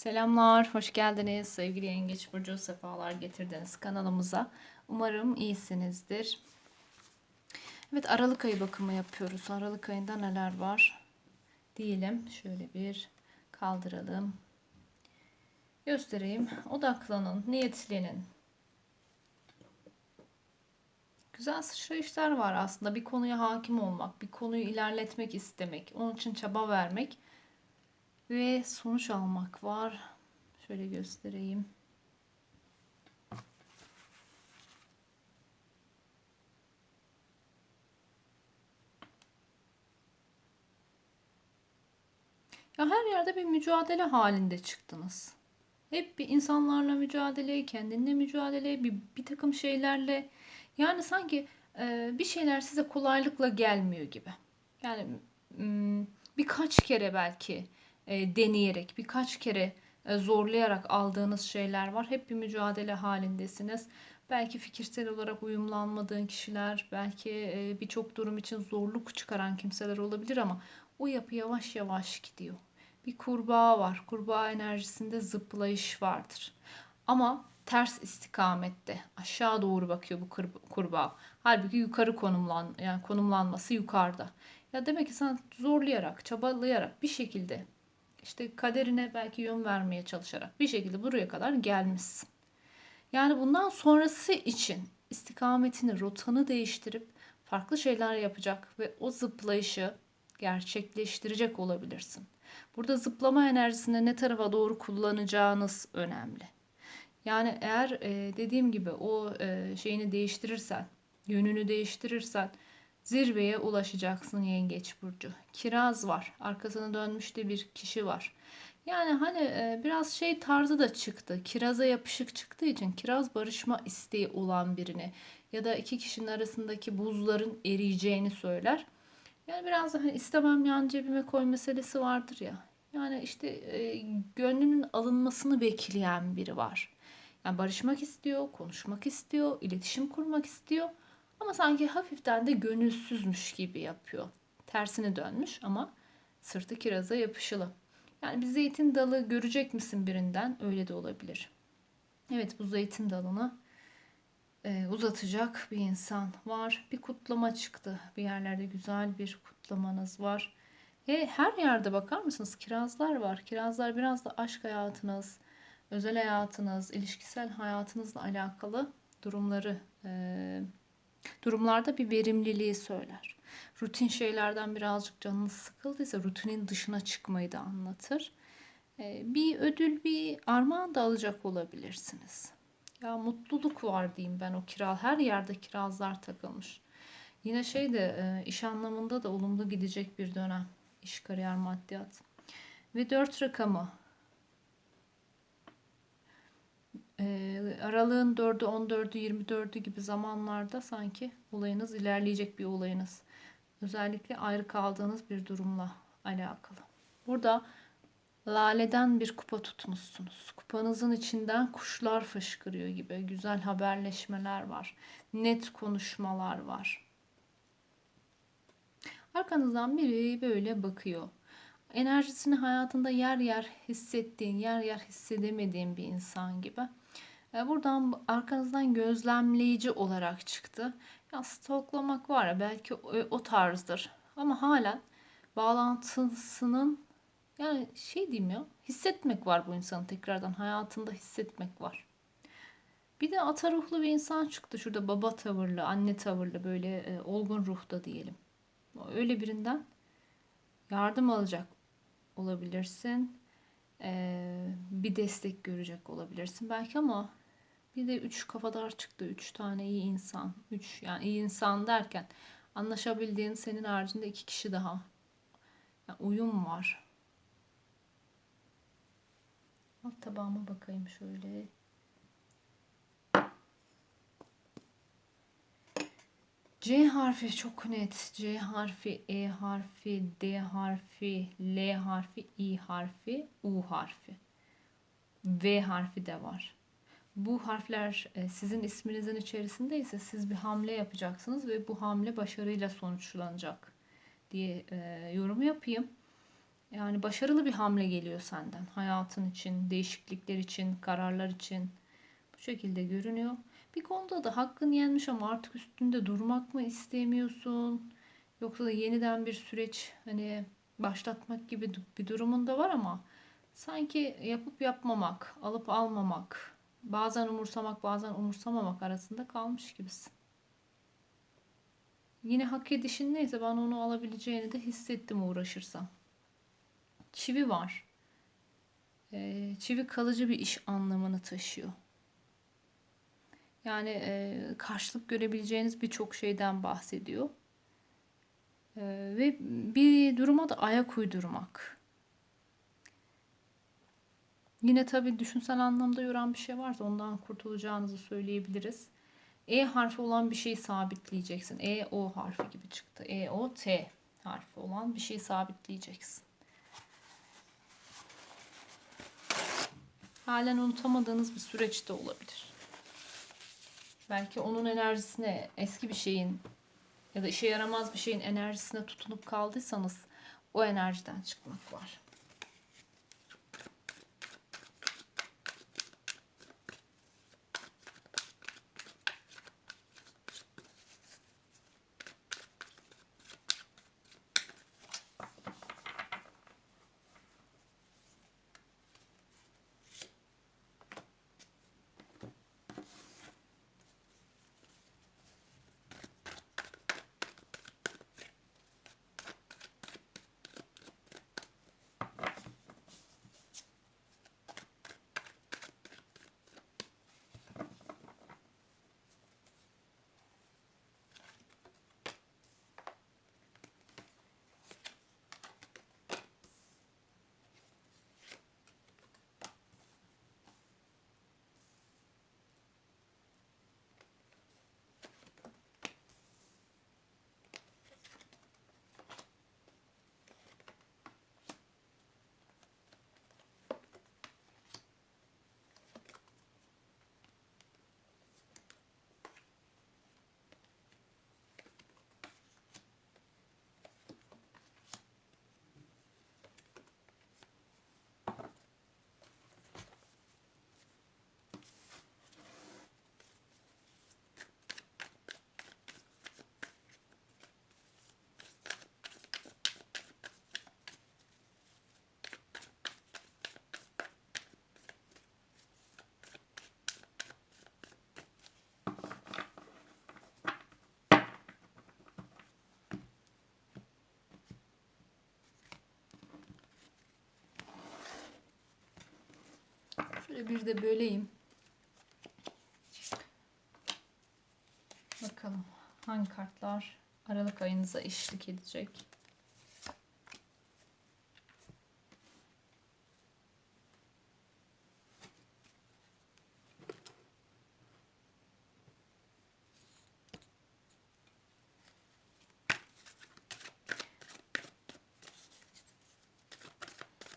Selamlar, hoş geldiniz sevgili Yengeç Burcu. Sefalar getirdiniz kanalımıza. Umarım iyisinizdir. Evet, Aralık ayı bakımı yapıyoruz. Aralık ayında neler var? Diyelim. Şöyle bir kaldıralım. Göstereyim. Odaklanın, niyetlenin. Güzel sıçrayışlar var aslında. Bir konuya hakim olmak, bir konuyu ilerletmek istemek, onun için çaba vermek ve sonuç almak var. Şöyle göstereyim. Ya her yerde bir mücadele halinde çıktınız. Hep bir insanlarla mücadele, kendinle mücadele, bir, bir takım şeylerle. Yani sanki e, bir şeyler size kolaylıkla gelmiyor gibi. Yani birkaç kere belki e, deneyerek, birkaç kere e, zorlayarak aldığınız şeyler var. Hep bir mücadele halindesiniz. Belki fikirsel olarak uyumlanmadığın kişiler, belki e, birçok durum için zorluk çıkaran kimseler olabilir ama o yapı yavaş yavaş gidiyor. Bir kurbağa var. Kurbağa enerjisinde zıplayış vardır. Ama ters istikamette aşağı doğru bakıyor bu kurbağa. Halbuki yukarı konumlan yani konumlanması yukarıda. Ya demek ki sen zorlayarak, çabalayarak bir şekilde işte kaderine belki yön vermeye çalışarak bir şekilde buraya kadar gelmişsin. Yani bundan sonrası için istikametini, rotanı değiştirip farklı şeyler yapacak ve o zıplayışı gerçekleştirecek olabilirsin. Burada zıplama enerjisini ne tarafa doğru kullanacağınız önemli. Yani eğer dediğim gibi o şeyini değiştirirsen, yönünü değiştirirsen Zirveye ulaşacaksın yengeç burcu. Kiraz var. Arkasına dönmüş de bir kişi var. Yani hani e, biraz şey tarzı da çıktı. Kiraza yapışık çıktığı için kiraz barışma isteği olan birini ya da iki kişinin arasındaki buzların eriyeceğini söyler. Yani biraz daha istemem yan cebime koy meselesi vardır ya. Yani işte e, gönlünün alınmasını bekleyen biri var. Yani barışmak istiyor, konuşmak istiyor, iletişim kurmak istiyor. Ama sanki hafiften de gönülsüzmüş gibi yapıyor. Tersini dönmüş ama sırtı kiraza yapışılı. Yani bir zeytin dalı görecek misin birinden? Öyle de olabilir. Evet bu zeytin dalını e, uzatacak bir insan var. Bir kutlama çıktı. Bir yerlerde güzel bir kutlamanız var. E, her yerde bakar mısınız? Kirazlar var. Kirazlar biraz da aşk hayatınız, özel hayatınız, ilişkisel hayatınızla alakalı durumları e, durumlarda bir verimliliği söyler. Rutin şeylerden birazcık canınız sıkıldıysa rutinin dışına çıkmayı da anlatır. Ee, bir ödül, bir armağan da alacak olabilirsiniz. Ya mutluluk var diyeyim ben o kira. Her yerde kirazlar takılmış. Yine şey de e, iş anlamında da olumlu gidecek bir dönem. İş, kariyer, maddiyat. Ve dört rakamı aralığın 4'ü, 14'ü, 24'ü gibi zamanlarda sanki olayınız ilerleyecek bir olayınız. Özellikle ayrı kaldığınız bir durumla alakalı. Burada laleden bir kupa tutmuşsunuz. Kupanızın içinden kuşlar fışkırıyor gibi güzel haberleşmeler var. Net konuşmalar var. Arkanızdan biri böyle bakıyor. Enerjisini hayatında yer yer hissettiğin, yer yer hissedemediğin bir insan gibi. E, buradan arkanızdan gözlemleyici olarak çıktı. Ya stalklamak var ya belki o, o tarzdır. Ama hala bağlantısının yani şey diyeyim ya hissetmek var bu insanın tekrardan hayatında hissetmek var. Bir de ata ruhlu bir insan çıktı şurada baba tavırlı, anne tavırlı böyle e, olgun ruhta diyelim. Öyle birinden yardım alacak olabilirsin. Ee, bir destek görecek olabilirsin belki ama bir de üç kafadar çıktı. Üç tane iyi insan. Üç yani iyi insan derken anlaşabildiğin senin haricinde iki kişi daha. Yani uyum var. Alt tabağıma bakayım şöyle. C harfi çok net. C harfi, E harfi, D harfi, L harfi, I harfi, U harfi. V harfi de var bu harfler e, sizin isminizin içerisindeyse siz bir hamle yapacaksınız ve bu hamle başarıyla sonuçlanacak diye e, yorum yapayım. Yani başarılı bir hamle geliyor senden. Hayatın için, değişiklikler için, kararlar için. Bu şekilde görünüyor. Bir konuda da hakkın yenmiş ama artık üstünde durmak mı istemiyorsun? Yoksa da yeniden bir süreç hani başlatmak gibi bir durumun da var ama sanki yapıp yapmamak, alıp almamak, bazen umursamak, bazen umursamamak arasında kalmış gibisin. Yine hak edişin neyse ben onu alabileceğini de hissettim uğraşırsam. Çivi var. Ee, çivi kalıcı bir iş anlamını taşıyor. Yani e, karşılık görebileceğiniz birçok şeyden bahsediyor. Ee, ve bir duruma da ayak uydurmak. Yine tabii düşünsel anlamda yoran bir şey varsa ondan kurtulacağınızı söyleyebiliriz. E harfi olan bir şeyi sabitleyeceksin. E O harfi gibi çıktı. E O T harfi olan bir şeyi sabitleyeceksin. Halen unutamadığınız bir süreçte olabilir. Belki onun enerjisine, eski bir şeyin ya da işe yaramaz bir şeyin enerjisine tutunup kaldıysanız o enerjiden çıkmak var. Bir de böleyim. Bakalım hangi kartlar Aralık ayınıza eşlik edecek.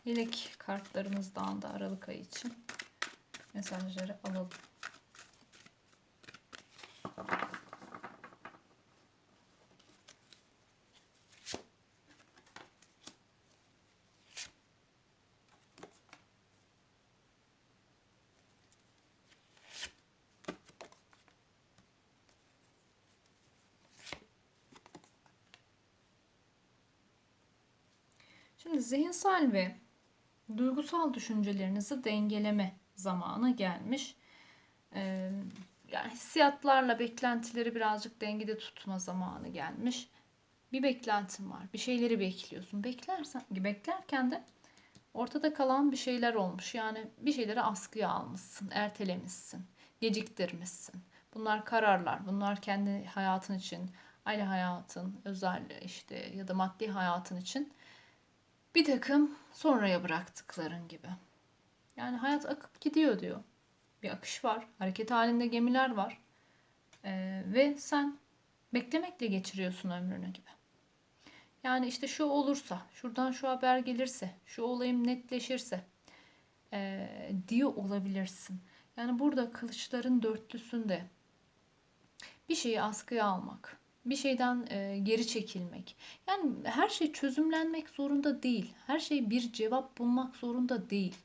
Yedek kartlarımızdan da Aralık ayı için mesajları alalım. Şimdi zihinsel ve duygusal düşüncelerinizi dengeleme zamanı gelmiş. Ee, yani hissiyatlarla beklentileri birazcık dengede tutma zamanı gelmiş. Bir beklentin var. Bir şeyleri bekliyorsun. Beklersen, beklerken de ortada kalan bir şeyler olmuş. Yani bir şeyleri askıya almışsın, ertelemişsin, geciktirmişsin. Bunlar kararlar. Bunlar kendi hayatın için, aile hayatın, özel işte ya da maddi hayatın için bir takım sonraya bıraktıkların gibi. Yani hayat akıp gidiyor diyor. Bir akış var. Hareket halinde gemiler var. Ee, ve sen beklemekle geçiriyorsun ömrünü gibi. Yani işte şu olursa, şuradan şu haber gelirse, şu olayım netleşirse e, diyor olabilirsin. Yani burada kılıçların dörtlüsünde bir şeyi askıya almak, Bir şeyden e, geri çekilmek. Yani her şey çözümlenmek zorunda değil. Her şey bir cevap bulmak zorunda değil.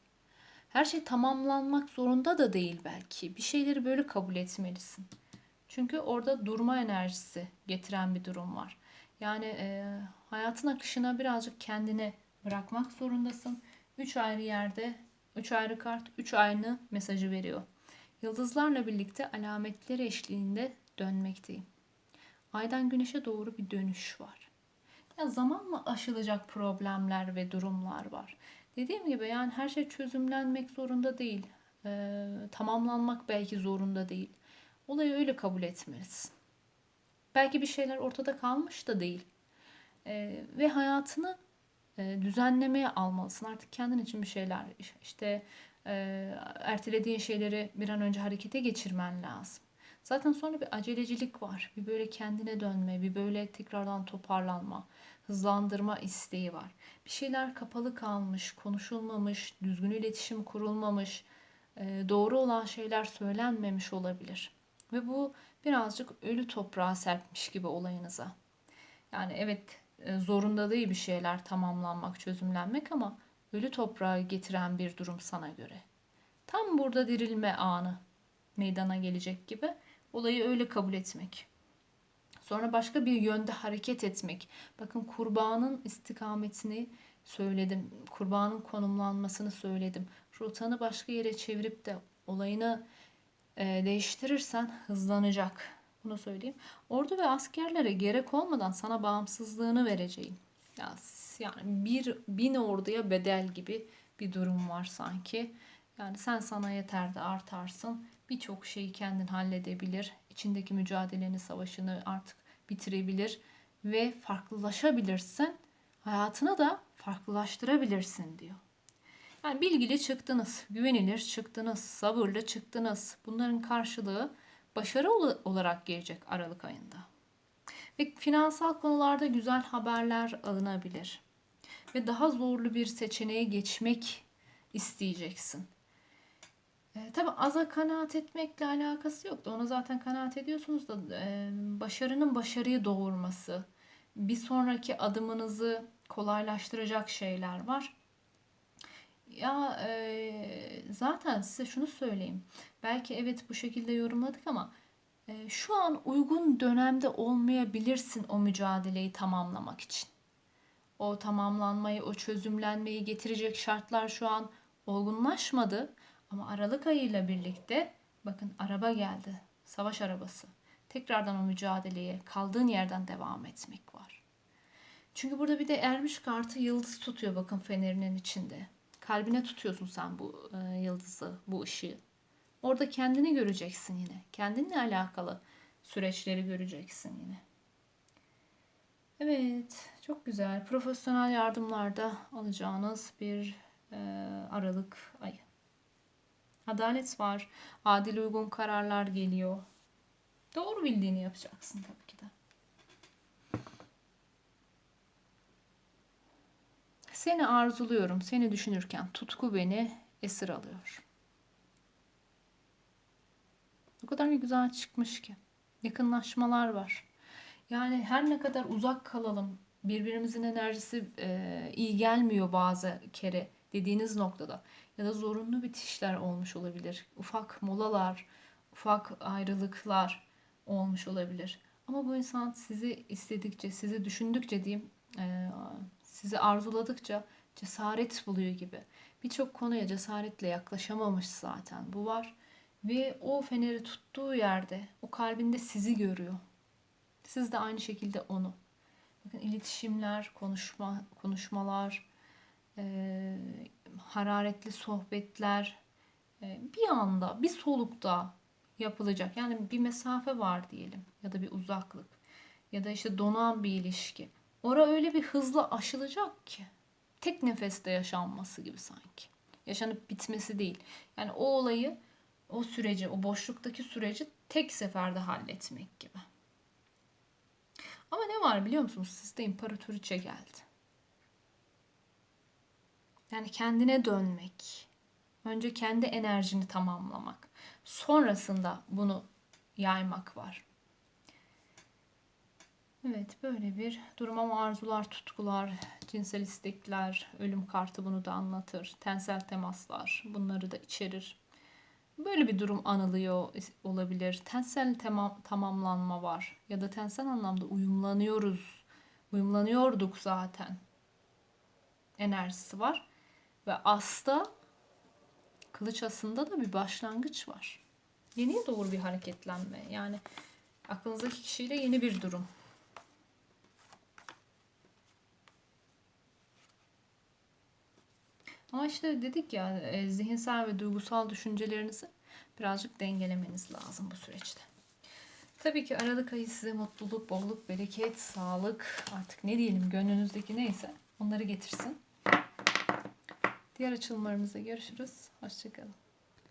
Her şey tamamlanmak zorunda da değil belki. Bir şeyleri böyle kabul etmelisin. Çünkü orada durma enerjisi getiren bir durum var. Yani e, hayatın akışına birazcık kendini bırakmak zorundasın. Üç ayrı yerde, üç ayrı kart, üç aynı mesajı veriyor. Yıldızlarla birlikte alametleri eşliğinde dönmekteyim. Aydan güneşe doğru bir dönüş var. Ya zamanla aşılacak problemler ve durumlar var. Dediğim gibi yani her şey çözümlenmek zorunda değil. Ee, tamamlanmak belki zorunda değil. Olayı öyle kabul etmelisin. Belki bir şeyler ortada kalmış da değil. Ee, ve hayatını e, düzenlemeye almalısın. Artık kendin için bir şeyler işte e, ertelediğin şeyleri bir an önce harekete geçirmen lazım. Zaten sonra bir acelecilik var. Bir böyle kendine dönme, bir böyle tekrardan toparlanma, hızlandırma isteği var. Bir şeyler kapalı kalmış, konuşulmamış, düzgün iletişim kurulmamış, e, doğru olan şeyler söylenmemiş olabilir. Ve bu birazcık ölü toprağa serpmiş gibi olayınıza. Yani evet e, zorunda değil bir şeyler tamamlanmak, çözümlenmek ama ölü toprağa getiren bir durum sana göre. Tam burada dirilme anı meydana gelecek gibi olayı öyle kabul etmek. Sonra başka bir yönde hareket etmek. Bakın kurbanın istikametini söyledim. Kurbanın konumlanmasını söyledim. Rotanı başka yere çevirip de olayını e, değiştirirsen hızlanacak. Bunu söyleyeyim. Ordu ve askerlere gerek olmadan sana bağımsızlığını vereceğim. Ya, yani bir bin orduya bedel gibi bir durum var sanki. Yani sen sana yeter de artarsın. Birçok şeyi kendin halledebilir. İçindeki mücadeleni, savaşını artık bitirebilir ve farklılaşabilirsin. Hayatını da farklılaştırabilirsin diyor. Yani bilgili çıktınız, güvenilir çıktınız, sabırlı çıktınız. Bunların karşılığı başarı olarak gelecek Aralık ayında. Ve finansal konularda güzel haberler alınabilir. Ve daha zorlu bir seçeneğe geçmek isteyeceksin. E, tabii aza kanaat etmekle alakası yok da ona zaten kanaat ediyorsunuz da e, başarının başarıyı doğurması, bir sonraki adımınızı kolaylaştıracak şeyler var. Ya e, zaten size şunu söyleyeyim. Belki evet bu şekilde yorumladık ama e, şu an uygun dönemde olmayabilirsin o mücadeleyi tamamlamak için. O tamamlanmayı, o çözümlenmeyi getirecek şartlar şu an olgunlaşmadı. Ama Aralık ayıyla birlikte bakın araba geldi. Savaş arabası. Tekrardan o mücadeleye kaldığın yerden devam etmek var. Çünkü burada bir de ermiş kartı yıldız tutuyor bakın fenerinin içinde. Kalbine tutuyorsun sen bu e, yıldızı, bu ışığı. Orada kendini göreceksin yine. Kendinle alakalı süreçleri göreceksin yine. Evet, çok güzel. Profesyonel yardımlarda alacağınız bir e, Aralık ayı. Adalet var. Adil uygun kararlar geliyor. Doğru bildiğini yapacaksın tabii ki de. Seni arzuluyorum. Seni düşünürken tutku beni esir alıyor. O kadar güzel çıkmış ki. Yakınlaşmalar var. Yani her ne kadar uzak kalalım, birbirimizin enerjisi e, iyi gelmiyor bazı kere dediğiniz noktada ya da zorunlu bitişler olmuş olabilir. Ufak molalar, ufak ayrılıklar olmuş olabilir. Ama bu insan sizi istedikçe, sizi düşündükçe diyeyim, e, sizi arzuladıkça cesaret buluyor gibi. Birçok konuya cesaretle yaklaşamamış zaten. Bu var. Ve o feneri tuttuğu yerde, o kalbinde sizi görüyor. Siz de aynı şekilde onu. Bakın iletişimler, konuşma, konuşmalar, e, hararetli sohbetler e, bir anda, bir solukta yapılacak. Yani bir mesafe var diyelim ya da bir uzaklık ya da işte donan bir ilişki. Ora öyle bir hızla aşılacak ki tek nefeste yaşanması gibi sanki. Yaşanıp bitmesi değil. Yani o olayı, o süreci, o boşluktaki süreci tek seferde halletmek gibi. Ama ne var biliyor musunuz? Sizde imparatoriçe geldi. Yani kendine dönmek. Önce kendi enerjini tamamlamak. Sonrasında bunu yaymak var. Evet, böyle bir durum ama arzular, tutkular, cinsel istekler, ölüm kartı bunu da anlatır. Tensel temaslar bunları da içerir. Böyle bir durum anılıyor olabilir. Tensel tamam, tamamlanma var ya da tensel anlamda uyumlanıyoruz. Uyumlanıyorduk zaten. Enerjisi var. Ve asta kılıç asında da bir başlangıç var. Yeniye doğru bir hareketlenme. Yani aklınızdaki kişiyle yeni bir durum. Ama işte dedik ya e, zihinsel ve duygusal düşüncelerinizi birazcık dengelemeniz lazım bu süreçte. Tabii ki Aralık ayı size mutluluk, bolluk, bereket, sağlık artık ne diyelim gönlünüzdeki neyse onları getirsin. Diğer açılımlarımızda görüşürüz. Hoşçakalın.